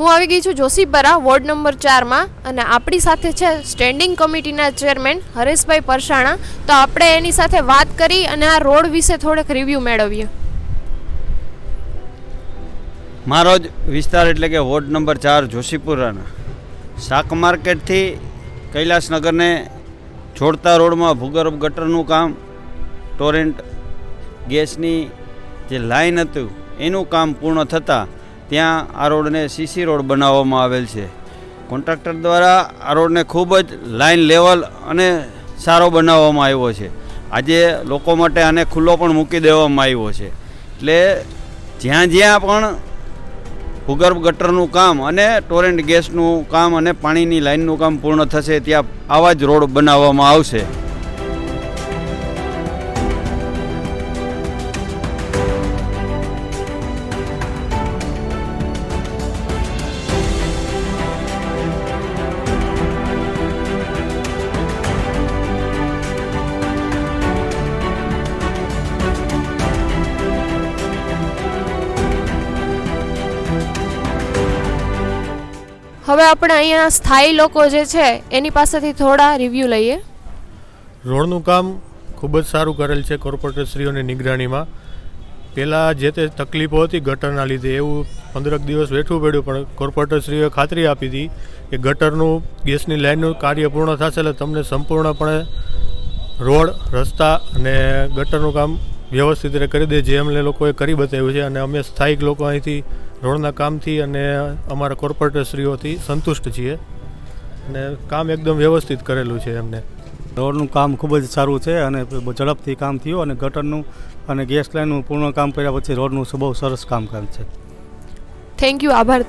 હું આવી ગઈ છું જોશીપરા વોર્ડ નંબર ચારમાં, અને આપણી સાથે છે સ્ટેન્ડિંગ કમિટીના ચેરમેન હરેશભાઈ પરસાણા. તો આપણે એની સાથે વાત કરી અને આ રોડ વિશે થોડેક રિવ્યૂ મેળવીએ. મારો જ વિસ્તાર એટલે કે વોર્ડ નંબર ચાર જોશીપુરાના. શાક માર્કેટથી કૈલાસનગરને જોડતા રોડમાં ભૂગર્ભ ગટરનું કામ, ટોરેન્ટ ગેસની જે લાઈન હતું, એનું કામ પૂર્ણ થતાં ત્યાં આ રોડને સીસી રોડ બનાવવામાં આવેલ છે. કોન્ટ્રાક્ટર દ્વારા આ રોડને ખૂબ જ લાઇન લેવલ અને સારો બનાવવામાં આવ્યો છે. આજે લોકો માટે આને ખુલ્લો પણ મૂકી દેવામાં આવ્યો છે. એટલે જ્યાં જ્યાં પણ ભૂગર્ભ ગટરનું કામ અને ટોરેન્ટ ગેસનું કામ અને પાણીની લાઇનનું કામ પૂર્ણ થશે, ત્યાં આવા જ રોડ બનાવવામાં આવશે. હવે આપણે અહીંયા સ્થાયી લોકો જે છે, એની પાસેથી થોડા રિવ્યૂ લઈએ. રોડનું કામ ખૂબ જ સારું કરેલ છે કોર્પોરેટરશ્રીઓની નિગરાણીમાં પહેલાં જે તે તકલીફો હતી ગટરના લીધે, એવું પંદરક દિવસ વેઠવું પડ્યું, પણ કોર્પોરેટરશ્રીઓએ ખાતરી આપી હતી કે ગટરનું, ગેસની લાઇનનું કાર્ય પૂર્ણ થશે એટલે તમને સંપૂર્ણપણે રોડ, રસ્તા અને ગટરનું કામ વ્યવસ્થિત રીતે કરી દે જે અમને લોકોએ કરી બતાવ્યું છે. અને અમે સ્થાયિક લોકો અહીંથી રોડના કામથી અને અમારા કોર્પોરેટરશ્રીઓથી સંતુષ્ટ છીએ. અને કામ એકદમ વ્યવસ્થિત કરેલું છે એમને. રોડનું કામ ખૂબ જ સારું છે અને ઝડપથી કામ થયું અને ગટરનું અને ગેસ લાઇનનું પૂર્ણ કામ કર્યા પછી રોડનું બહુ સરસ કામ કામ છે. થેન્ક યુ આભાર.